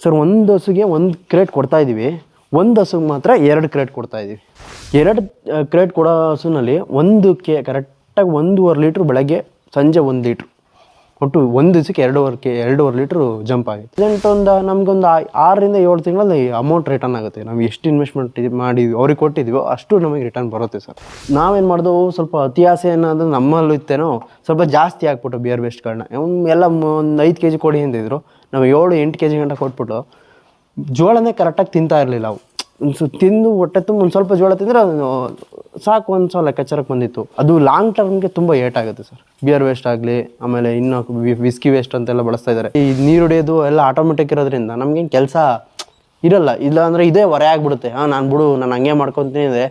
Sir, ಒಂದು ಹಸುಗೆ ಒಂದು ಕ್ರೇಟ್ ಕೊಡ್ತಾ ಇದ್ದೀವಿ ಒಂದು ಹಸುಗೆ ಮಾತ್ರ ಎರಡು ಕ್ರೇಟ್ ಕೊಡ್ತಾ ಇದ್ದೀವಿ ಎರಡು ಕ್ರೇಟ್ ಕೊಡೋ ಹಸುನಲ್ಲಿ ಒಂದು ಕೆ ಕರೆಕ್ಟಾಗಿ ಒಂದೂವರೆ ಲೀಟ್ರ್ ಬೆಳಗ್ಗೆ ಸಂಜೆ ಒಂದು ಲೀಟ್ರ್. ಒಟ್ಟು ಒಂದು ದಿವಸಕ್ಕೆ ಎರಡೂವರೆ ಕೆ ಎರಡೂವರೆ ಲೀಟ್ರು ಜಂಪ್ ಆಗುತ್ತೆ ಒಂದು ನಮಗೊಂದು ಆರರಿಂದ ಏಳು ತಿಂಗಳಲ್ಲಿ ಅಮೌಂಟ್ ರಿಟರ್ನ್ ಆಗುತ್ತೆ. ನಾವು ಎಷ್ಟು ಇನ್ವೆಸ್ಟ್ಮೆಂಟ್ ಮಾಡಿದ್ವಿ, ಅವ್ರಿಗೆ ಕೊಟ್ಟಿದ್ದೀವೋ ಅಷ್ಟು ನಮಗೆ ರಿಟರ್ನ್ ಬರುತ್ತೆ ಸರ್. ನಾವೇನು ಮಾಡಿದೆವು ಸ್ವಲ್ಪ ಅತಿಯಾಸೆ ಅನ್ನೋದು ನಮ್ಮಲ್ಲೂ ಇತ್ತೇನೋ, ಸ್ವಲ್ಪ ಜಾಸ್ತಿ ಹಾಕ್ಬಿಟ್ಟು ಬಿಯರ್ ವೇಸ್ಟ್ಗಳನ್ನ ಎಲ್ಲ ಒಂದು ಐದು ಕೆ ಜಿ ಕೊಡಿ ಅಂತಿದ್ರು ನಾವು ಏಳು ಎಂಟು ಕೆ ಜಿ ಗಂಟ ಕೊಟ್ಬಿಟ್ಟು ಜೋಳನೇ ಕರೆಕ್ಟಾಗಿ ತಿಂತಾ ಇರಲಿಲ್ಲ ಅವು. ಸು ತಿಂದು ಹೊಟ್ಟೆ ತುಂಬ ಒಂದು ಸ್ವಲ್ಪ ಜೋಳ ತಿಂದರೆ ಅದು ಸಾಕು ಒಂದು ಸಲ ಲೆಕ್ಕಾಚಾರಕ್ಕೆ ಬಂದಿತ್ತು. ಅದು ಲಾಂಗ್ ಟರ್ಮ್ಗೆ ತುಂಬ ಏಟಾಗುತ್ತೆ ಸರ್. ಬಿಯರ್ ವೇಸ್ಟ್ ಆಗಲಿ, ಆಮೇಲೆ ಇನ್ನೂ ವಿಸ್ಕಿ ವೇಸ್ಟ್ ಅಂತೆಲ್ಲ ಬಳಸ್ತಾ ಇದ್ದಾರೆ. ಈ ನೀರು ಹೊಡೆಯೋದು ಎಲ್ಲ ಆಟೋಮೆಟಿಕ್ ಇರೋದ್ರಿಂದ ನಮ್ಗೇನು ಕೆಲಸ ಇರಲ್ಲ. ಇಲ್ಲ ಅಂದರೆ ಇದೇ ಹೊರೆ ಆಗಿಬಿಡುತ್ತೆ. ಹಾಂ, ನಾನು ಬಿಡು, ನಾನು ಹಂಗೆ ಮಾಡ್ಕೊತೀನಿ ಅಂದರೆ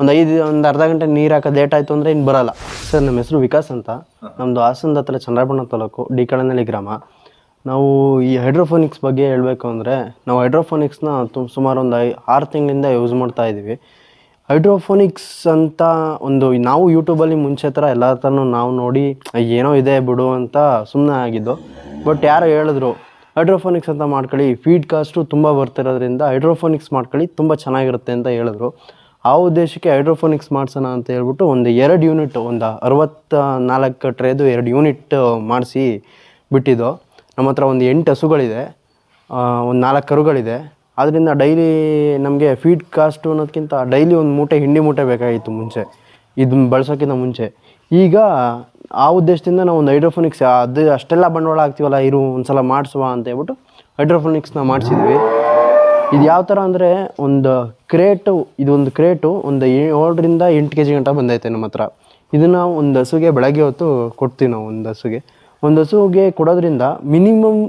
ಒಂದು ಐದು, ಒಂದು ಅರ್ಧ ಗಂಟೆ ನೀರು ಹಾಕೋದು ಲೇಟ್ ಆಯಿತು ಅಂದರೆ ಇನ್ನು ಬರಲ್ಲ. ಸರ್ ನಮ್ಮ ಹೆಸರು ವಿಕಾಸ್ ಅಂತ. ನಮ್ಮದು ಹಾಸನದ ಹತ್ರ ಚಂದ್ರಬಣ್ಣ ತಾಲೂಕು, ಡಿ ಕಳನಳ್ಳಿ ಗ್ರಾಮ. ನಾವು ಈ ಹೈಡ್ರೋಫೋನಿಕ್ಸ್ ಬಗ್ಗೆ ಹೇಳಬೇಕು ಅಂದರೆ, ನಾವು ಹೈಡ್ರೋಫೋನಿಕ್ಸ್ನ ತು ಸುಮಾರು ಒಂದು ಐ, ಆರು ತಿಂಗಳಿಂದ ಯೂಸ್ ಮಾಡ್ತಾ ಇದ್ದೀವಿ ಹೈಡ್ರೋಫೋನಿಕ್ಸ್ ಅಂತ ಒಂದು ನಾವು ಯೂಟ್ಯೂಬಲ್ಲಿ ಮುಂಚೆ ಥರ ಎಲ್ಲ ಥರನೂ ನಾವು ನೋಡಿ ಏನೋ ಇದೆ ಬಿಡು ಅಂತ ಸುಮ್ಮನೆ ಆಗಿದ್ದು. ಬಟ್ ಯಾರು ಹೇಳಿದ್ರು ಹೈಡ್ರೋಫೋನಿಕ್ಸ್ ಅಂತ ಮಾಡ್ಕೊಳ್ಳಿ ಫೀಡ್ ಕಾಸ್ಟು ತುಂಬ ಬರ್ತಿರೋದ್ರಿಂದ ಹೈಡ್ರೋಫೋನಿಕ್ಸ್ ಮಾಡ್ಕೊಳ್ಳಿ, ತುಂಬ ಚೆನ್ನಾಗಿರುತ್ತೆ ಅಂತ ಹೇಳಿದ್ರು. ಆ ಉದ್ದೇಶಕ್ಕೆ ಹೈಡ್ರೋಫೋನಿಕ್ಸ್ ಮಾಡ್ಸೋಣ ಅಂತ ಹೇಳ್ಬಿಟ್ಟು ಒಂದು ಎರಡು ಯೂನಿಟ್ ಒಂದು ಅರವತ್ತ ನಾಲ್ಕು ಟ್ರೇದು ಎರಡು ಯೂನಿಟ್ ಮಾಡಿಸಿ ಬಿಟ್ಟಿದ್ದು. ನಮ್ಮ ಹತ್ರ ಒಂದು ಎಂಟು ಹಸುಗಳಿದೆ ಒಂದು ನಾಲ್ಕು ಕರುಗಳಿದೆ. ಅದರಿಂದ ಡೈಲಿ ನಮಗೆ ಫೀಡ್ ಕಾಸ್ಟು ಅನ್ನೋದಕ್ಕಿಂತ ಡೈಲಿ ಒಂದು ಮೂಟೆ, ಹಿಂಡಿ ಮೂಟೆ ಬೇಕಾಗಿತ್ತು ಮುಂಚೆ. ಇದನ್ನ ಬಳಸೋಕ್ಕಿಂತ ಮುಂಚೆ. ಈಗ ಆ ಉದ್ದೇಶದಿಂದ ನಾವು ಒಂದು ಹೈಡ್ರೋಫೋನಿಕ್ಸ್ ಅದು ಅಷ್ಟೆಲ್ಲ ಬಂಡವಾಳ ಹಾಕ್ತೀವಲ್ಲ, ಇರು ಒಂದು ಸಲ ಮಾಡಿಸುವ ಅಂತ ಹೇಳ್ಬಿಟ್ಟು ಹೈಡ್ರೋಫೋನಿಕ್ಸ್ನ ಮಾಡಿಸಿದ್ವಿ. ಇದು ಯಾವ ಥರ ಅಂದರೆ ಒಂದು ಕ್ರೇಟು ಇದೊಂದು ಕ್ರೇಟು ಒಂದು ಏಳರಿಂದ ಎಂಟು ಕೆ ಜಿ ಗಂಟ ಬಂದೈತೆ ನಮ್ಮ ಹತ್ರ. ಇದನ್ನು ಒಂದು ಹಸುಗೆ ಬೆಳಗ್ಗೆ ಹೊತ್ತು ಕೊಡ್ತೀವಿ ನಾವು ಒಂದು ಹಸುಗೆ. ಒಂದು ಹಸುಗೆ ಕೊಡೋದ್ರಿಂದ ಮಿನಿಮಮ್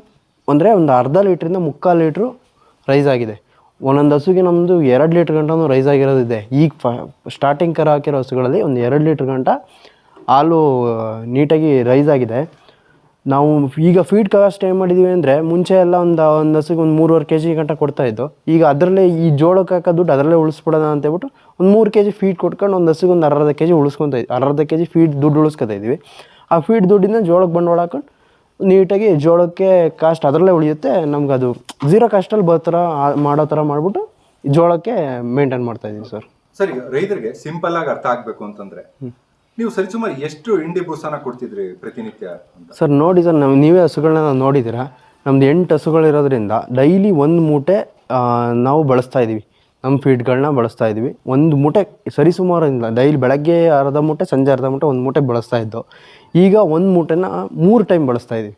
ಅಂದರೆ ಒಂದು ಅರ್ಧ ಲೀಟ್ರಿಂದ ಮುಕ್ಕಾಲು ಲೀಟ್ರು ರೈಸ್ ಆಗಿದೆ. ಒಂದೊಂದು ಹಸುಗೆ ನಮ್ಮದು ಎರಡು ಲೀಟ್ರ್ ಗಂಟನೂ ರೈಸ್ ಆಗಿರೋದಿದೆ. ಈಗ ಫ ಸ್ಟಾರ್ಟಿಂಗ್ ಕರ ಹಾಕಿರೋ ಹಸುಗಳಲ್ಲಿ ಒಂದು ಎರಡು ಲೀಟ್ರ್ ಗಂಟ ಹಾಲು ನೀಟಾಗಿ ರೈಸ್ ಆಗಿದೆ. ನಾವು ಈಗ ಫೀಡ್ ಕಾಸ್ಟ್ ಏನು ಮಾಡಿದ್ದೀವಿ ಅಂದರೆ ಮುಂಚೆ ಎಲ್ಲ ಒಂದು ಒಂದು ಹಸುಗೆ ಒಂದು ಮೂರುವರೆ ಕೆ ಜಿ ಗಂಟ ಕೊಡ್ತಾ ಇದ್ದು, ಈಗ ಅದರಲ್ಲೇ ಈ ಜೋಳಕ್ಕೆ ಹಾಕೋ ದುಡ್ಡು ಅದರಲ್ಲೇ ಉಳಿಸ್ಬಿಡೋಣ ಅಂತ ಹೇಳ್ಬಿಟ್ಟು ಒಂದು ಮೂರು ಕೆ ಜಿ ಫೀಡ್ ಕೊಟ್ಕೊಂಡು ಒಂದು ಹಸುಗೆ ಒಂದು ಅರ್ಧ ಕೆ ಜಿ ಉಳಿಸ್ಕೊತ ಅರ್ಧ ಕೆ ಜಿ ಫೀಡ್ ದುಡ್ಡು ಉಳಿಸ್ಕೊತಾ ಇದ್ವಿ. ಆ ಫೀಡ್ ದುಡ್ಡಿಂದ ಜೋಳಕ್ಕೆ ಬಂಡವಾಳ ಹಾಕೊಂಡು ನೀಟಾಗಿ ಜೋಳಕ್ಕೆ ಕಾಸ್ಟ್ ಅದರಲ್ಲೇ ಉಳಿಯುತ್ತೆ. ನಮ್ಗೆ ಅದು ಝೀರೋ ಕಾಸ್ಟಲ್ಲಿ ಬರೋ ಥರ ಮಾಡೋ ಥರ ಮಾಡಿಬಿಟ್ಟು ಜೋಳಕ್ಕೆ ಮೇಂಟೈನ್ ಮಾಡ್ತಾ ಇದ್ದೀವಿ ಸರ್. ಸರ್ ಈಗ ರೈತರಿಗೆ ಸಿಂಪಲ್ ಆಗಿ ಅರ್ಥ ಆಗಬೇಕು ಅಂತಂದ್ರೆ ನೀವು ಸರಿಸುಮಾರು ಎಷ್ಟು ಹಿಂಡಿ ಬೂಸನ ಕೊಡ್ತಿದ್ರಿ ಪ್ರತಿನಿತ್ಯ ಸರ್ ನೋಡಿ ಸರ್ ನಾವು ನೀವೇ ಹಸುಗಳನ್ನ ನೋಡಿದ್ದೀರಾ? ನಮ್ದು ಎಂಟು ಹಸುಗಳಿರೋದ್ರಿಂದ ಡೈಲಿ ಒಂದು ಮೂಟೆ ನಾವು ಬಳಸ್ತಾ ಇದ್ದೀವಿ ನಮ್ಮ ಫೀಡ್ಗಳನ್ನ ಬಳಸ್ತಾ ಇದ್ವಿ. ಒಂದು ಮೂಟೆ ಸರಿಸುಮಾರು ಇಲ್ಲ ಡೈಲಿ ಬೆಳಗ್ಗೆ ಅರ್ಧ ಮೂಟೆ, ಸಂಜೆ ಅರ್ಧ ಮೂಟೆ ಒಂದು ಮೂಟೆ ಬಳಸ್ತಾ ಇದ್ದೋ. ಈಗ ಒಂದು ಮೂಟೆನ ಮೂರು ಟೈಮ್ ಬಳಸ್ತಾ ಇದ್ವಿ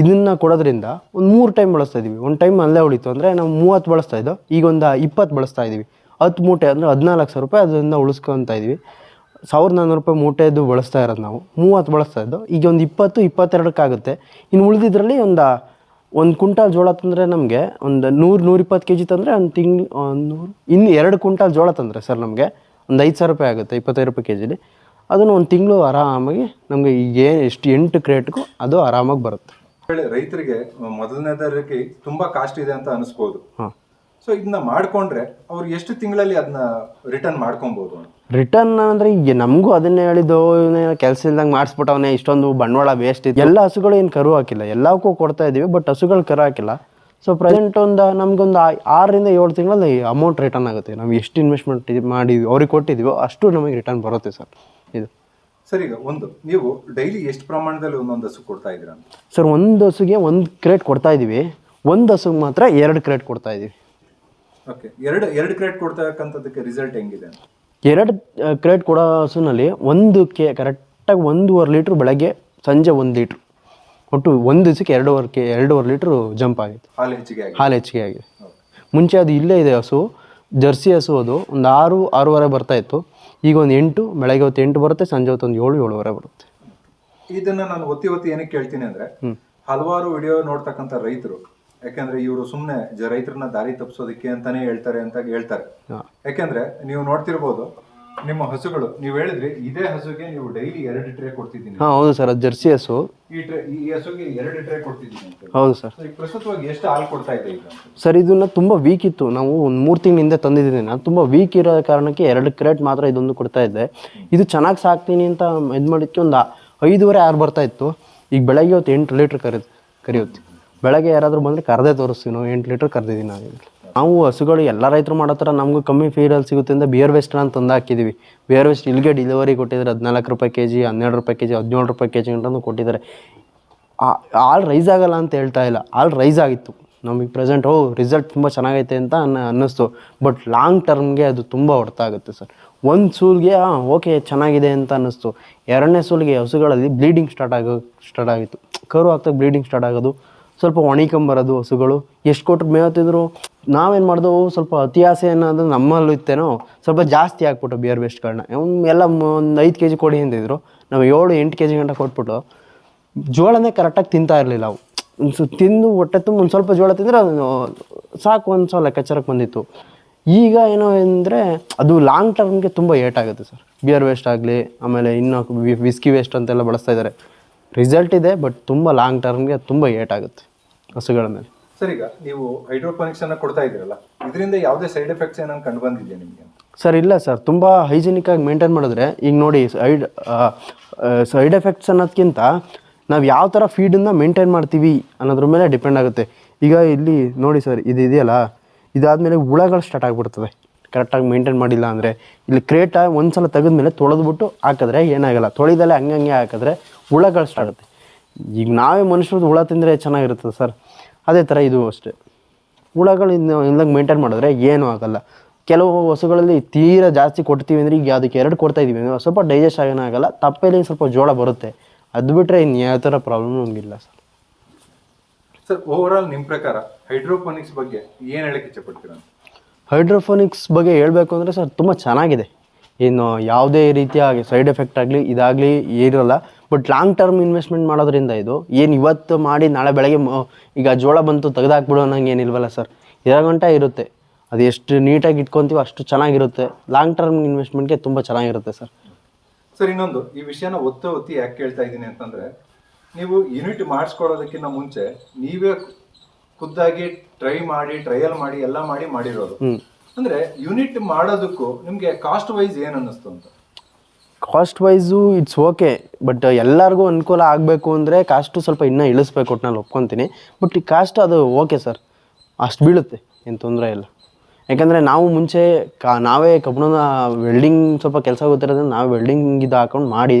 ಇದನ್ನು ಕೊಡೋದ್ರಿಂದ ಒಂದು ಮೂರು ಟೈಮ್ ಬಳಸ್ತಾ ಇದ್ದೀವಿ. ಒಂದು ಟೈಮ್ ಅಲ್ಲೇ ಉಳಿತು ಅಂದರೆ ನಾವು ಮೂವತ್ತು ಬಳಸ್ತಾ ಇದ್ದೋ, ಈಗ ಒಂದು ಇಪ್ಪತ್ತು ಬಳಸ್ತಾ ಇದ್ದೀವಿ. ಹತ್ತು ಮೂಟೆ ಅಂದರೆ ಹದಿನಾಲ್ಕು ಸಾವಿರ ರೂಪಾಯಿ ಅದರಿಂದ ಉಳಿಸ್ಕೊತಾ ಇದ್ದೀವಿ. ಸಾವಿರದ ನಾನ್ನೂರು ರೂಪಾಯಿ ಮೂಟೆದು ಬಳಸ್ತಾ ಇರೋದು ನಾವು. ಮೂವತ್ತು ಬಳಸ್ತಾ ಇದ್ದೋ, ಈಗ ಒಂದು ಇಪ್ಪತ್ತು, ಇಪ್ಪತ್ತೆರಡಕ್ಕಾಗುತ್ತೆ. ಇನ್ನು ಉಳಿದಿದ್ರಲ್ಲಿ ಒಂದು ಒಂದು ಕುಂಟಾಲ್ ಜೋಳ ತಂದರೆ ನಮಗೆ ಒಂದು ನೂರು ನೂರಿಪ್ಪತ್ತು ಕೆ ಜಿ ತಂದರೆ ಒಂದು ತಿಂಗ್ಳು ಒಂದು ನೂರು ಇನ್ನು ಎರಡು ಕುಂಟಾಲ್ ಜೋಳ ತಂದರೆ ಸರ್ ನಮಗೆ ಒಂದು ಐದು ಸಾವಿರ ರೂಪಾಯಿ ಆಗುತ್ತೆ ಇಪ್ಪತ್ತೈದು ರೂಪಾಯಿ ಕೆ ಜಿಲಿ ಅದನ್ನು ಒಂದು ತಿಂಗಳು ಆರಾಮಾಗಿ ನಮಗೆ ಈಗ ಏನು ಎಷ್ಟು ಎಂಟು ಕ್ರೇಟ್ಗೂ ಅದು ಆರಾಮಾಗಿ ಬರುತ್ತೆ. ಹೇಳಿ ರೈತರಿಗೆ ಮೊದಲನೇದರಿಗೆ ತುಂಬಾ ಕಾಸ್ಟ್ ಇದೆ ಅಂತ ಅನಿಸ್ಬೋದು. ಹಾಂ. ಸೊ ಇದನ್ನ ಮಾಡ್ಕೊಂಡ್ರೆ ಅವ್ರು ಎಷ್ಟು ತಿಂಗಳಲ್ಲಿ ಅದನ್ನ ರಿಟರ್ನ್ ಮಾಡ್ಕೊಬಹುದು ರಿಟರ್ನ್ ಅಂದ್ರೆ ಈಗ ನಮಗೂ ಅದನ್ನೇ ಹೇಳಿದ್ದು ಕೆಲಸ ಇಲ್ದಂಗೆ ಮಾಡಿಸ್ಬಿಟ್ಟವನೇ ಇಷ್ಟೊಂದು ಬಂಡವಾಳ ವೇಸ್ಟ್ ಇದೆ ಎಲ್ಲ ಹಸುಗಳು ಏನು ಕರು ಹಾಕಿಲ್ಲ ಎಲ್ಲಕ್ಕೂ ಕೊಡ್ತಾ ಇದ್ದೀವಿ ಬಟ್ ಹಸುಗಳು ಕರು ಹಾಕಿಲ್ಲ. ಸೊ ಪ್ರೆಸೆಂಟ್ ಒಂದು ನಮಗೊಂದು ಆರರಿಂದ ಏಳು ತಿಂಗಳಲ್ಲಿ ಅಮೌಂಟ್ ರಿಟರ್ನ್ ಆಗುತ್ತೆ. ನಾವು ಎಷ್ಟು ಇನ್ವೆಸ್ಟ್ಮೆಂಟ್ ಮಾಡಿ ಅವ್ರಿಗೆ ಕೊಟ್ಟಿದ್ದೀವೋ ಅಷ್ಟು ನಮಗೆ ರಿಟರ್ನ್ ಬರುತ್ತೆ ಸರ್. ಇದು. ಸರ್ ಈಗ ಒಂದು ನೀವು ಡೈಲಿ ಎಷ್ಟು ಪ್ರಮಾಣದಲ್ಲಿ ಒಂದೊಂದು ಹಸು ಕೊಡ್ತಾ ಇದ್ದೀರಾ ಸರ್ ಒಂದು ಹಸುಗೆ ಒಂದು ಕ್ರೇಟ್ ಕೊಡ್ತಾ ಇದ್ದೀವಿ. ಒಂದು ಹಸುಗೆ ಮಾತ್ರ ಎರಡು ಕ್ರೇಟ್ ಕೊಡ್ತಾ ಇದ್ದೀವಿ. ಓಕೆ ಎರಡು ಎರಡು ಕ್ರೇಟ್ ಕೊಡ್ತಕ್ಕಂಥದ್ದಕ್ಕೆ ರಿಸಲ್ಟ್ ಹೆಂಗಿದೆ ಎರಡು ಕ್ರೇಟ್ ಕೊಡೋ ಹಸುನಲ್ಲಿ ಒಂದು ಕೆ ಕರೆಕ್ಟಾಗಿ ಒಂದೂವರೆ ಲೀಟ್ರ್ ಬೆಳಗ್ಗೆ ಸಂಜೆ ಒಂದು ಲೀಟ್ರ್ ಒಟ್ಟು ಒಂದು ದಿವಸಕ್ಕೆ ಎರಡೂವರೆ ಕೆ ಎರಡೂವರೆ ಲೀಟ್ರು ಜಂಪ್ ಆಗಿತ್ತು ಹಾಲು ಹೆಚ್ಚಿಗೆ ಆಗಿದೆ. ಹಾಲು ಹೆಚ್ಚಿಗೆ ಆಗಿದೆ. ಮುಂಚೆ ಅದು ಇಲ್ಲೇ ಇದೆ ಹಸು ಜರ್ಸಿ ಹಸು ಅದು ಒಂದು ಆರು ಆರೂವರೆ ಬರ್ತಾ ಇತ್ತು. ಈಗ ಒಂದು ಎಂಟು ಬೆಳಗ್ಗೆ ಹೊತ್ತು ಎಂಟು ಬರುತ್ತೆ ಸಂಜೆ ಹೊತ್ತು ಒಂದು ಏಳು ಏಳುವರೆ ಬರುತ್ತೆ. ಇದನ್ನ ನಾನು ಒತ್ತಿ ಒತ್ತಿ ಏನಕ್ಕೆ ಕೇಳ್ತೀನಿ ಅಂದ್ರೆ ಹಲವಾರು ವಿಡಿಯೋ ನೋಡ್ತಕ್ಕಂಥ ರೈತರು ಯಾಕಂದ್ರೆ ಇವರು ಸುಮ್ಮನೆ ಜ ರೈತರನ್ನ ದಾರಿ ತಪ್ಪಿಸೋದಕ್ಕೆ ಅಂತಾನೆ ಹೇಳ್ತಾರೆ ಅಂತ ಹೇಳ್ತಾರೆ. ಯಾಕಂದ್ರೆ ನೀವು ನೋಡ್ತಿರ್ಬೋದು ನಿಮ್ಮ ಹಸುಗಳು ನೀವು ಹೇಳಿದ್ರಿ ಇದೇ ಹಸುಗೆ ನೀವು ಡೈಲಿ ಎರಡು ಟ್ರೇ ಕೊಡ್ತಿದ್ದೀನಿ. ಹೌದು ಸರ್ ಅದು ಜರ್ಸಿ ಹಸು. ಈ ಟ್ರೇ ಈ ಹಸುಗೆ ಎರಡು ಟ್ರೇ ಕೊಡ್ತಿದ್ದೀನಿ ಅಂತ ಹೌದು ಸರ್. ಈಗ ಪ್ರಸ್ತುತವಾಗಿ ಎಷ್ಟು ಹಾಲು ಕೊಡ್ತಾ ಇದೆ ಈಗ? ಸರ್ ಇದನ್ನ ತುಂಬಾ ವೀಕ್ ಇತ್ತು. ನಾವು ಒಂದು ಮೂರು ತಿಂಗಳಿಂದ ತಂದಿದ್ದೀನಿ ನಾನು ತುಂಬಾ ವೀಕ್ ಇರೋ ಕಾರಣಕ್ಕೆ ಎರಡು ಕ್ರೇಟ್ ಮಾತ್ರ ಇದೊಂದು ಕೊಡ್ತಾ ಇದ್ದೆ. ಇದು ಚೆನ್ನಾಗಿ ಸಾಕ್ತೀನಿ ಅಂತ ಇದು ಮಾಡಿದ್ಕೆ ಒಂದು ಐದೂವರೆ ಆರು ಬರ್ತಾ ಇತ್ತು. ಈಗ ಬೆಳಗ್ಗೆ ಹೊತ್ತು ಎಂಟು ಲೀಟ್ರ್ ಕರಿ ಕರಿಯುತ್ತೆ. ಬೆಳಗ್ಗೆ ಯಾರಾದರೂ ಬಂದರೆ ಕರೆದೇ ತೋರಿಸ್ತೀವಿ ನಾವು ಎಂಟು ಲೀಟ್ರ್ ಕರೆದಿದ್ದೀನಿ ನಾವು ನಾವು ಹಸುಗಳು ಎಲ್ಲ ರೈತರು ಮಾಡೋ ಥರ ನಮಗೂ ಕಮ್ಮಿ ಫೀಡಲ್ಲಿ ಸಿಗುತ್ತೆ ಅಂತ ಬಿಯರ್ ವೆಸ್ಟ್ ಅಂತ ತಂದು ಹಾಕಿದ್ದೀವಿ ಬಿಯರ್ ವೇಸ್ಟ್ ಇಲ್ಲಿಗೆ ಡಿಲಿವರಿ ಕೊಟ್ಟಿದ್ದಾರೆ, ಹದಿನಾಲ್ಕು ರೂಪಾಯಿ ಕೆ ಜಿ ಹನ್ನೆರಡು ರೂಪಾಯಿ ಕೆ ಜಿ ಹದಿನೇಳು ರೂಪಾಯಿ ಕೆ ಜಿ ಅಂತಲೂ ಕೊಟ್ಟಿದ್ದಾರೆ ಆಲ್ ರೈಸ್ ಆಗಲ್ಲ ಅಂತ ಹೇಳ್ತಾ ಇಲ್ಲ ಆಲ್ ರೈಸ್ ಆಗಿತ್ತು. ನಮಗೆ ಪ್ರೆಸೆಂಟ್ ಓ ರಿಸಲ್ಟ್ ತುಂಬ ಚೆನ್ನಾಗೈತೆ ಅಂತ ಅನ್ನ, ಅನ್ನಿಸ್ತು. ಬಟ್ ಲಾಂಗ್ ಟರ್ಮ್ಗೆ ಅದು ತುಂಬ ಹೊಡ್ತಾ ಆಗುತ್ತೆ ಸರ್. ಒಂದು ಸೂಲ್ಗೆ ಹಾಂ ಓಕೆ ಚೆನ್ನಾಗಿದೆ ಅಂತ ಅನ್ನಿಸ್ತು. ಎರಡನೇ ಸೂಲ್ಗೆ ಹಸುಗಳಲ್ಲಿ ಬ್ಲೀಡಿಂಗ್ ಸ್ಟಾರ್ಟ್ ಆಗೋ ಸ್ಟಾರ್ಟ್ ಆಗಿತ್ತು. ಕರು ಆಗ್ತಾ ಬ್ಲೀಡಿಂಗ್ ಸ್ಟಾರ್ಟ್ ಆಗೋದು. ಸ್ವಲ್ಪ ಒಣಿಕೊಂಬರೋದು ಹಸುಗಳು. ಎಷ್ಟು ಕೊಟ್ಟರು ಮೇವತ್ತಿದ್ರು ನಾವೇನು ಮಾಡಿದೆವು ಸ್ವಲ್ಪ ಅತಿಯಾಸೆ ಅನ್ನೋದು ನಮ್ಮಲ್ಲೂ ಇತ್ತೇನೋ, ಸ್ವಲ್ಪ ಜಾಸ್ತಿ ಹಾಕ್ಬಿಟ್ಟು ಬಿಯರ್ ವೇಸ್ಟ್ಗಳನ್ನ ಎಲ್ಲ ಒಂದು ಐದು ಕೆ ಜಿ ಕೊಡಿ ಅಂತಿದ್ರು ನಾವು ಏಳು, ಎಂಟು ಕೆ ಜಿ ಗಂಟ ಕೊಟ್ಬಿಟ್ಟು ಜೋಳನೇ ಕರೆಕ್ಟಾಗಿ ತಿಂತಾ ಇರಲಿಲ್ಲ ಅವು. ಒಂದು ತಿಂದು ಹೊಟ್ಟೆ ತುಂಬ, ಒಂದು ಸ್ವಲ್ಪ ಜೋಳ ತಿಂದರೆ ಸಾಕು ಒಂದು ಸಲ ಲೆಕ್ಕಾಚಾರಕ್ಕೆ ಬಂದಿತ್ತು. ಈಗ ಏನೋ ಅಂದರೆ ಅದು ಲಾಂಗ್ ಟರ್ಮ್ಗೆ ತುಂಬ ಏಟಾಗುತ್ತೆ ಸರ್. ಬಿಯರ್ ವೇಸ್ಟ್ ಆಗಲಿ, ಆಮೇಲೆ ಇನ್ನು ವಿಸ್ಕಿ ವೇಸ್ಟ್ ಅಂತೆಲ್ಲ ಬಳಸ್ತಾ ಇದ್ದಾರೆ ರಿಸಲ್ಟ್ ಇದೆ ಬಟ್ ತುಂಬ ಲಾಂಗ್ ಟರ್ಮ್ಗೆ ತುಂಬ ಏಟಾಗುತ್ತೆ ಹಸುಗಳ ಮೇಲೆ. ಸರ್ ಈಗ ನೀವು ಹೈಡ್ರೋಪೋನಿಕ್ಸ್ ಅನ್ನ ಕೊಡ್ತಾ ಇದ್ದೀರಲ್ಲ ಇದರಿಂದ ಯಾವುದೇ ಸೈಡ್ ಎಫೆಕ್ಟ್ಸ್ ಏನಾದ್ರು ಕಂಡು ಬಂದಿದೆಯಾ ನಿಮಗೆ? ಸರ್ ಇಲ್ಲ ಸರ್ ತುಂಬ ಹೈಜಿನಿಕ್ ಆಗಿ ಮೇಂಟೈನ್ ಮಾಡಿದ್ರೆ ಈಗ ನೋಡಿ ಸೈಡ್ ಸೈಡ್ ಎಫೆಕ್ಟ್ಸ್ ಅನ್ನೋದಕ್ಕಿಂತ ನಾವು ಯಾವ ಥರ ಫೀಡನ್ನು ಮೇಂಟೈನ್ ಮಾಡ್ತೀವಿ ಅನ್ನೋದ್ರ ಮೇಲೆ ಡಿಪೆಂಡ್ ಆಗುತ್ತೆ. ಈಗ ಇಲ್ಲಿ ನೋಡಿ ಸರ್ ಇದು ಇದೆಯಲ್ಲ ಇದಾದಮೇಲೆ ಹುಳಗಳು ಸ್ಟಾರ್ಟ್ ಆಗಿಬಿಡ್ತದೆ ಕರೆಕ್ಟಾಗಿ ಮೇಂಟೈನ್ ಮಾಡಿಲ್ಲ ಅಂದರೆ ಇಲ್ಲಿ ಕ್ರೇಟ ಒಂದು ಸಲ ತೆಗೆದ್ಮೇಲೆ ತೊಳೆದ್ಬಿಟ್ಟು ಹಾಕಿದ್ರೆ ಏನಾಗಲ್ಲ. ತೊಳೆದಲ್ಲೇ ಹಂಗಂಗೆ ಹಾಕಿದ್ರೆ ಹುಳಗಳು ಸ್ಟಾರ್ಟ್ ಆಗುತ್ತೆ. ಈಗ ನಾವೇ ಮನುಷ್ಯರದ್ದು ಹುಳ ತಿಂದರೆ ಚೆನ್ನಾಗಿರ್ತದೆ ಸರ್ ಅದೇ ಥರ ಇದು ಅಷ್ಟೇ. ಹುಳಗಳು ಇನ್ನು ಇಲ್ಲಂಗೆ ಮೇಂಟೈನ್ ಮಾಡಿದ್ರೆ ಏನೂ ಆಗಲ್ಲ. ಕೆಲವು ಹಸುಗಳಲ್ಲಿ ತೀರಾ ಜಾಸ್ತಿ ಕೊಡ್ತೀವಿ ಅಂದರೆ ಈಗ ಅದಕ್ಕೆ ಎರಡು ಕೊಡ್ತಾ ಇದ್ದೀವಿ ಅಂದರೆ ಸ್ವಲ್ಪ ಡೈಜೆಸ್ಟ್ ಆಗೇನೂ ಆಗಲ್ಲ. ತಪ್ಪೇಲಿ ಸ್ವಲ್ಪ ಜೋಳ ಬರುತ್ತೆ. ಅದು ಬಿಟ್ಟರೆ ಇನ್ನು ಯಾವ ಥರ ಪ್ರಾಬ್ಲಮ್ ನಮಗಿಲ್ಲ ಸರ್ ಸರ್ ಓವರ್ ಆಲ್ ನಿಮ್ಮ ಪ್ರಕಾರ ಹೈಡ್ರೋಫೋನಿಕ್ಸ್ ಬಗ್ಗೆ ಏನು ಹೇಳಕ್ಕೆ ಇಷ್ಟಪಡ್ತೀರಾ? ಅಂತ? ಹೈಡ್ರೋಫೋನಿಕ್ಸ್ ಬಗ್ಗೆ ಹೇಳಬೇಕು ಅಂದರೆ ಸರ್ ತುಂಬ ಚೆನ್ನಾಗಿದೆ. ಇನ್ನು ಯಾವುದೇ ರೀತಿಯಾಗಿ ಸೈಡ್ ಎಫೆಕ್ಟ್ ಆಗಲಿ ಇದಾಗಲಿ ಇರೋಲ್ಲ ಬಟ್ ಲಾಂಗ್ ಟರ್ಮ್ ಇನ್ವೆಸ್ಟ್ಮೆಂಟ್ ಮಾಡೋದ್ರಿಂದ ಇದು ಏನು ಇವತ್ತು ಮಾಡಿ ನಾಳೆ ಬೆಳಗ್ಗೆ ಈಗ ಜೋಳ ಬಂತು ತೆಗೆದಾಕ್ಬಿಡೋ ಅನ್ನಂಗೆ ಏನಿಲ್ವಲ್ಲ ಸರ್ ಇರೋ ಗಂಟೆ ಇರುತ್ತೆ. ಅದು ಎಷ್ಟು ನೀಟಾಗಿ ಇಟ್ಕೊತೀವೋ ಅಷ್ಟು ಚೆನ್ನಾಗಿರುತ್ತೆ. ಲಾಂಗ್ ಟರ್ಮ್ ಇನ್ವೆಸ್ಟ್ಮೆಂಟ್ಗೆ ತುಂಬ ಚೆನ್ನಾಗಿರುತ್ತೆ ಸರ್ ಸರ್ ಇನ್ನೊಂದು ಈ ವಿಷಯನ ಒತ್ತು ಒತ್ತಿ ಯಾಕೆ ಕೇಳ್ತಾ ಇದ್ದೀನಿ ಅಂತಂದರೆ ನೀವು ಯೂನಿಟ್ ಮಾಡಿಸ್ಕೊಳ್ಳೋದಕ್ಕಿಂತ ಮುಂಚೆ ನೀವೇ ಖುದ್ದಾಗಿ ಟ್ರೈ ಮಾಡಿ ಟ್ರಯಲ್ ಮಾಡಿ ಎಲ್ಲ ಮಾಡಿ ಮಾಡಿರೋದು. ಅಂದರೆ ಯೂನಿಟ್ ಮಾಡೋದಕ್ಕೂ ನಿಮಗೆ ಕಾಸ್ಟ್ ವೈಸ್ ಏನು ಅನ್ನಿಸ್ತು ಅಂತ? Cost wise it's okay but ಎಲ್ಲರಿಗೂ ಅನುಕೂಲ ಆಗಬೇಕು ಅಂದರೆ ಕಾಸ್ಟು ಸ್ವಲ್ಪ ಇನ್ನೂ ಇಳಿಸ್ಬೇಕು ಒಟ್ಟು ಒಪ್ಕೊತೀನಿ. ಬಟ್ ಈ ಕಾಸ್ಟ್ ಅದು ಓಕೆ ಸರ್ ಅಷ್ಟು ಬೀಳುತ್ತೆ, ಏನು ತೊಂದರೆ ಇಲ್ಲ. ಯಾಕಂದರೆ ನಾವು ಮುಂಚೆ ಕಾ, ನಾವೇ ಕಬ್ಬಣದ ವೆಲ್ಡಿಂಗ್ ಸ್ವಲ್ಪ ಕೆಲಸ ಗೊತ್ತಿರೋದ್ರಿಂದ ನಾವೇ ವೆಲ್ಡಿಂಗ್ ಇದು ಹಾಕೊಂಡು ಮಾಡಿ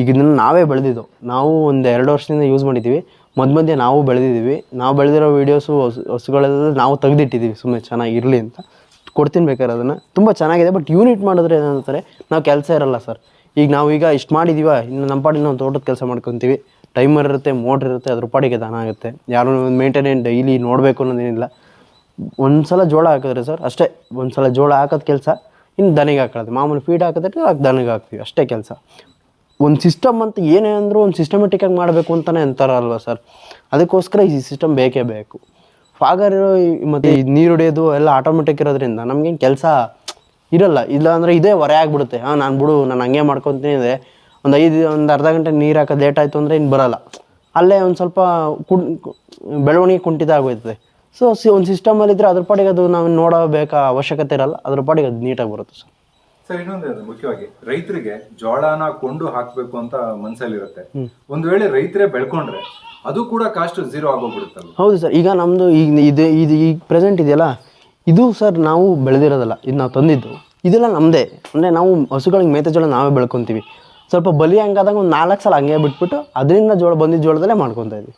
ಈಗ ಇದನ್ನು ನಾವೇ ಬೆಳೆದಿದ್ದು. ನಾವು ಒಂದು ಎರಡು ವರ್ಷದಿಂದ ಯೂಸ್ ಮಾಡಿದ್ದೀವಿ ಮಧ್ಯ ಮಧ್ಯೆ ನಾವು ಬೆಳೆದಿದ್ದೀವಿ. ನಾವು ಬೆಳೆದಿರೋ ವೀಡಿಯೋಸು ಹೊಸ, ಹೊಸಗಳೆಲ್ಲ ನಾವು ತೆಗೆದಿಟ್ಟಿದ್ದೀವಿ. ಸುಮ್ಮನೆ ಚೆನ್ನಾಗಿರಲಿ ಅಂತ. ಕೊಡ್ತೀನಿ ಬೇಕಾದ್ರೆ ಅದನ್ನು. ತುಂಬ ಚೆನ್ನಾಗಿದೆ ಬಟ್ ಯೂನಿಟ್ ಮಾಡಿದ್ರೆ ಏನಂತಾರೆ ನಾವು ಕೆಲಸ ಇರಲ್ಲ ಸರ್ ಈಗ ನಾವು ಈಗ ಇಷ್ಟು ಮಾಡಿದ್ದೀವ ಇನ್ನು ನಮ್ಮ ಪಾಡಿನ ನಾವು ತೋಟದ ಕೆಲಸ ಮಾಡ್ಕೊತೀವಿ. ಟೈಮರ್ ಇರುತ್ತೆ ಮೋಟ್ರ್ ಇರುತ್ತೆ, ಅದ್ರ ಪಾಡಿಗೆ ದಾನ ಆಗುತ್ತೆ. ಯಾರು ಮೇಂಟೆನೆನ್ ಡೈಲಿ ನೋಡಬೇಕು ಅನ್ನೋದೇನಿಲ್ಲ. ಒಂದು ಸಲ ಜೋಳ ಹಾಕಿದ್ರೆ ಸರ್ ಅಷ್ಟೇ ಒಂದು ಸಲ ಜೋಳ ಹಾಕೋದು ಕೆಲಸ ಇನ್ನು ದನಿಗೆ ಹಾಕೊಳ್ಳೋದು ಮಾಮೂಲಿ ಫೀಡ್ ಹಾಕಿದ್ರೆ ಅದು ದನಿಗೆ ಹಾಕ್ತೀವಿ, ಅಷ್ಟೇ ಕೆಲಸ. ಒಂದು ಸಿಸ್ಟಮ್ ಅಂತ ಏನೇ ಅಂದರೂ ಒಂದು ಸಿಸ್ಟಮೆಟಿಕ್ಕಾಗಿ ಮಾಡಬೇಕು ಅಂತಲೇ ಅಂತಾರಲ್ವ ಸರ್ ಅದಕ್ಕೋಸ್ಕರ ಈ ಸಿಸ್ಟಮ್ ಬೇಕೇ ಬೇಕು. ಫಾಗರ್ ಮತ್ತೆ ನೀರು ಹೊಡೆಯೋದು ಎಲ್ಲ ಆಟೋಮೆಟಿಕ್ ಇರೋದ್ರಿಂದ ನಮ್ಗೇನು ಕೆಲಸ ಇರಲ್ಲ. ಇಲ್ಲ ಅಂದರೆ ಇದೇ ಹೊರೆ ಆಗ್ಬಿಡುತ್ತೆ. ಹಾಂ ನಾನು ಬಿಡು ನಾನು ಹಂಗೆ ಮಾಡ್ಕೊತೀನಿ ಅಂದರೆ ಒಂದು ಐದು ಒಂದು ಅರ್ಧ ಗಂಟೆ ನೀರು ಹಾಕೋದು ಲೇಟ್ ಆಯಿತು ಅಂದರೆ ಇನ್ನು ಬರಲ್ಲ. ಅಲ್ಲೇ ಒಂದು ಸ್ವಲ್ಪ ಕುಡ್ ಬೆಳವಣಿಗೆ ಕುಂಠಿತ ಆಗೋಯ್ತದೆ ಸೊ ಸಿ ಒಂದು ಸಿಸ್ಟಮಲ್ಲಿದ್ದರೆ ಅದ್ರ ಪಾಡಿಗೆ ಅದು ನಾವು ನೋಡಬೇಕಾ ಅವಶ್ಯಕತೆ ಇರಲ್ಲ. ಅದ್ರ ಪಾಡಿಗೆ ಅದು ನೀಟಾಗಿ ಬರುತ್ತೆ ಸರ್. ಸರ್ ಇನ್ನೊಂದು ಮುಖ್ಯವಾಗಿ ರೈತರಿಗೆ ಜೋಳನ ಕೊಂಡು ಹಾಕಬೇಕು ಅಂತ ಮನ್ಸಲ್ಲಿರುತ್ತೆ. ಒಂದ್ ವೇಳೆ ರೈತರೇ ಬೆಳ್ಕೊಂಡ್ರೆ ಅದು ಕೂಡ ಕಾಸ್ಟ್ ಝೀರೋ ಆಗೋಗ್ಬಿಡುತ್ತಲ್ಲ ಹೌದು ಸರ್, ಈಗ ನಮ್ಮದು ಈಗ ಇದು ಇದು ಈಗ ಪ್ರೆಸೆಂಟ್ ಇದೆಯಲ್ಲ, ಇದು ಸರ್ ನಾವು ಬೆಳೆದಿರೋದಲ್ಲ, ಇದು ನಾವು ತಂದಿದ್ದು. ಇದೆಲ್ಲ ನಮ್ಮದೇ ಅಂದರೆ ನಾವು ಹಸುಗಳಿಗೆ ಮೇತೆ ಜೋಳ ನಾವೇ ಬೆಳ್ಕೊತೀವಿ. ಸ್ವಲ್ಪ ಬಲಿ ಹಂಗಾದಾಗ ಒಂದು ನಾಲ್ಕು ಸಲ ಹಂಗೆ ಬಿಟ್ಬಿಟ್ಟು ಅದರಿಂದ ಜೋಳ ಬಂದಿದ್ದ ಜೋಳದಲ್ಲೇ ಮಾಡ್ಕೊತಾ ಇದ್ವಿ.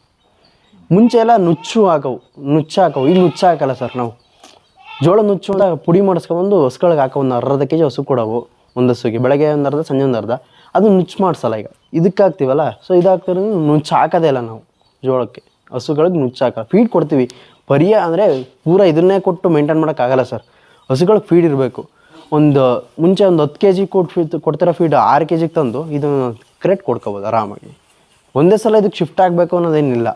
ಮುಂಚೆ ಎಲ್ಲ ನುಚ್ಚು ಹಾಕವು ನುಚ್ಚು ಹಾಕವು. ಈಗ ನುಚ್ಚು ಹಾಕಲ್ಲ ಸರ್ ನಾವು. ಜೋಳ ನುಚ್ಚು ಅಂತ ಪುಡಿ ಮಾಡಿಸ್ಕೊಂಬಂದು ಹಸುಗಳಿಗೆ ಹಾಕೋ ಒಂದು ಅರ್ಧ ಕೆ ಜಿ ಹಸು ಕೊಡವು ಒಂದು ಹಸುಗೆ. ಬೆಳಗ್ಗೆ ಒಂದು ಅರ್ಧ, ಸಂಜೆ ಒಂದು ಅರ್ಧ. ಅದು ನುಚ್ಚು ಮಾಡಿಸಲ್ಲ ಈಗ. ಇದಕ್ಕೆ ಹಾಕ್ತೀವಲ್ಲ ಸೊ ಇದಾಗ್ತಿರೋದು ನುಚ್ಚು ಹಾಕೋದೇ ಇಲ್ಲ ನಾವು. ಜೋಳಕ್ಕೆ. ಹಸುಗಳಿಗೆ ನುಚ್ಚಾಕ. ಫೀಡ್ ಕೊಡ್ತೀವಿ. ಪರಿಯ ಅಂದರೆ ಪೂರ ಇದನ್ನೇ ಕೊಟ್ಟು ಮೇಂಟೈನ್ ಮಾಡೋಕ್ಕಾಗಲ್ಲ ಸರ್ ಹಸುಗಳಿಗೆ ಫೀಡ್ ಇರಬೇಕು. ಒಂದು ಮುಂಚೆ ಒಂದು ಹತ್ತು ಕೆ ಜಿ ಕೊಟ್ಟು ಫೀಡ್ ಕೊಡ್ತಿರೋ ಫೀಡ್ ಆರು ಕೆ ಜಿಗೆ ತಂದು ಇದು ಕ್ರೇಟ್ ಕೊಡ್ಕೋಬೋದು ಆರಾಮಾಗಿ. ಒಂದೇ ಸಲ ಇದಕ್ಕೆ ಶಿಫ್ಟ್ ಆಗಬೇಕು ಅನ್ನೋದೇನಿಲ್ಲ.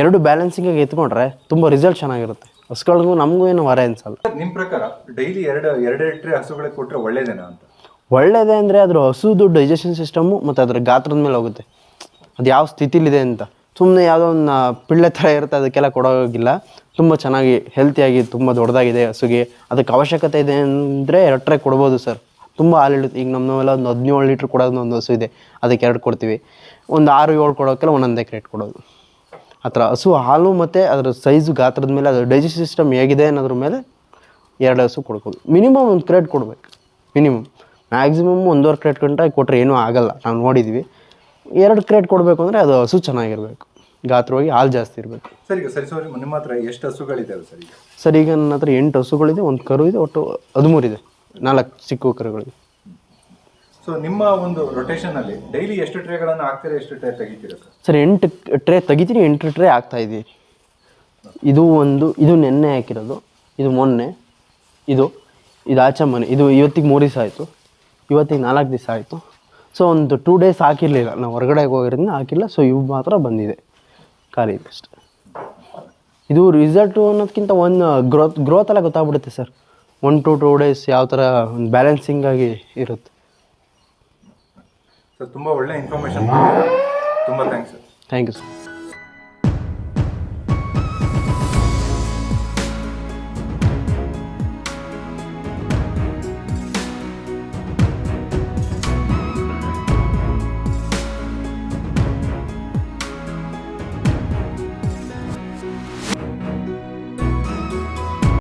ಎರಡು ಬ್ಯಾಲೆನ್ಸಿಂಗಾಗಿ ಎತ್ಕೊಂಡ್ರೆ ತುಂಬ ರಿಸಲ್ಟ್ ಚೆನ್ನಾಗಿರುತ್ತೆ. ಹಸುಗಳಿಗೂ ನಮಗೂ ಏನು ವರ ಅನ್ಸಲ್ಲ. ನಿಮ್ಮ ಪ್ರಕಾರ ಡೈಲಿ ಎರಡು ಎರಡು ಟ್ರೇ ಹಸುಗಳಿಗೆ ಕೊಟ್ಟರೆ ಒಳ್ಳೇದೇನಾ ಅಂತ? ಒಳ್ಳೇದೇ ಅಂದರೆ ಅದ್ರ ಹಸುದು ಡೈಜೆಷನ್ ಸಿಸ್ಟಮು ಮತ್ತು ಅದರ ಗಾತ್ರದ ಮೇಲೆ ಹೋಗುತ್ತೆ. ಅದು ಯಾವ ಸ್ಥಿತಿಲಿದೆ ಅಂತ. ಸುಮ್ಮನೆ ಯಾವುದೋ ಒಂದು ಪಿಳ್ಳೆ ಥರ ಇರುತ್ತೆ, ಅದಕ್ಕೆಲ್ಲ ಕೊಡೋಗಿಲ್ಲ. ತುಂಬ ಚೆನ್ನಾಗಿ ಹೆಲ್ತಿಯಾಗಿ ತುಂಬ ದೊಡ್ಡದಾಗಿದೆ ಹಸುಗೆ ಅದಕ್ಕೆ ಅವಶ್ಯಕತೆ ಇದೆ ಅಂದರೆ ಎರಡು ಕೊಡ್ಬೋದು ಸರ್ ತುಂಬ ಹಾಲು ಈಗ ನಮ್ಮವೆಲ್ಲ ಒಂದು ಹದಿನೇಳು ಲೀಟ್ರ್ ಕೊಡೋದು ಒಂದು ಹಸು ಇದೆ. ಅದಕ್ಕೆ ಎರಡು ಕೊಡ್ತೀವಿ. ಒಂದು ಆರು, ಏಳು ಕೊಡೋಕ್ಕೆಲ್ಲ ಒಂದೊಂದೇ ಕ್ರೇಟ್ ಕೊಡೋದು. ಆ ಥರ ಹಸು, ಹಾಲು ಮತ್ತು ಅದರ ಸೈಜು ಗಾತ್ರದ ಮೇಲೆ, ಅದರ ಡೈಜೆಸ್ಟ್ ಸಿಸ್ಟಮ್ ಹೇಗಿದೆ ಅನ್ನೋದ್ರ ಮೇಲೆ ಎರಡು ಹಸು ಕೊಡ್ಬೋದು. ಮಿನಿಮಮ್ ಒಂದು ಕ್ರೇಟ್ ಕೊಡಬೇಕು. ಮಿನಿಮಮ್ ಮ್ಯಾಕ್ಸಿಮಮ್ ಒಂದೂವರೆ ಕ್ರೇಟ್ ಗಂಟೆ ಕೊಟ್ಟರೆ ಏನೂ ಆಗಲ್ಲ. ನಾವು ನೋಡಿದ್ವಿ. ಎರಡು ಕ್ರೇಟ್ ಕೊಡಬೇಕು ಅಂದರೆ ಅದು ಹಸು ಚೆನ್ನಾಗಿರಬೇಕು. ಗಾತ್ರವಾಗಿ ಹಾಲು ಜಾಸ್ತಿ ಇರಬೇಕು. ಸರಿ ಈಗ ಸರಿ ಸರಿ ನಿಮ್ಮ ಹತ್ರ ಎಷ್ಟು ಹಸುಗಳಿದ್ದಾವೆ ಸರ್ ಈಗ? ಸರ್ ಈಗ ನನ್ನ ಹತ್ರ ಎಂಟು ಹಸುಗಳಿದೆ ಒಂದು ಕರು ಇದೆ ಒಟ್ಟು ಹದಿಮೂರಿದೆ ನಾಲ್ಕು ಚಿಕ್ಕ ಕರುಗಳಿದೆ. ಸೊ ನಿಮ್ಮ ಒಂದು ರೊಟೇಷನ್ ಅಲ್ಲಿ ಡೈಲಿ ಎಷ್ಟು ಟ್ರೇಗಳನ್ನು ಹಾಕ್ತೀರಾ ಎಷ್ಟು ಟ್ರೇ ತೆಗಿತೀರಾ ಸರ್? ಸರ್ ಎಂಟು ಟ್ರೇ ತೆಗಿತೀನಿ ಎಂಟು ಟ್ರೇ ಆಗ್ತಾ ಇದ್ದೀವಿ. ಇದು ಒಂದು ಇದು ನೆನ್ನೆ ಹಾಕಿರೋದು ಇದು ಮೊನ್ನೆ ಇದು ಇದು ಆಚೆ ಮನೆ ಇದು ಇವತ್ತಿಗೆ ಮೂರು ದಿವಸ ಆಯಿತು. ಇವತ್ತಿಗೆ ನಾಲ್ಕು ದಿವಸ ಆಯಿತು. ಸೊ ಒಂದು ಟೂ ಡೇಸ್ ಹಾಕಿರಲಿಲ್ಲ. ನಾವು ಹೊರಗಡೆ ಹೋಗಿರೋದ್ರಿಂದ ಹಾಕಿಲ್ಲ. ಸೊ ಇವು ಮಾತ್ರ ಬಂದಿದೆ. ಖಾಲಿ ಇದಷ್ಟು ಅಷ್ಟೆ. ಇದು ರಿಸಲ್ಟು ಅನ್ನೋದಕ್ಕಿಂತ ಒಂದು ಗ್ರೋತ್ ಗ್ರೋತ್ ಎಲ್ಲ ಗೊತ್ತಾಗ್ಬಿಡುತ್ತೆ sir. One to two days ಯಾವ ಥರ ಒಂದು ಬ್ಯಾಲೆನ್ಸಿಂಗ್ ಆಗಿ ಇರುತ್ತೆ. ಸರ್ ತುಂಬ ಒಳ್ಳೆ ಇನ್ಫಾರ್ಮೇಷನ್ ತುಂಬ thanks sir. Thank you sir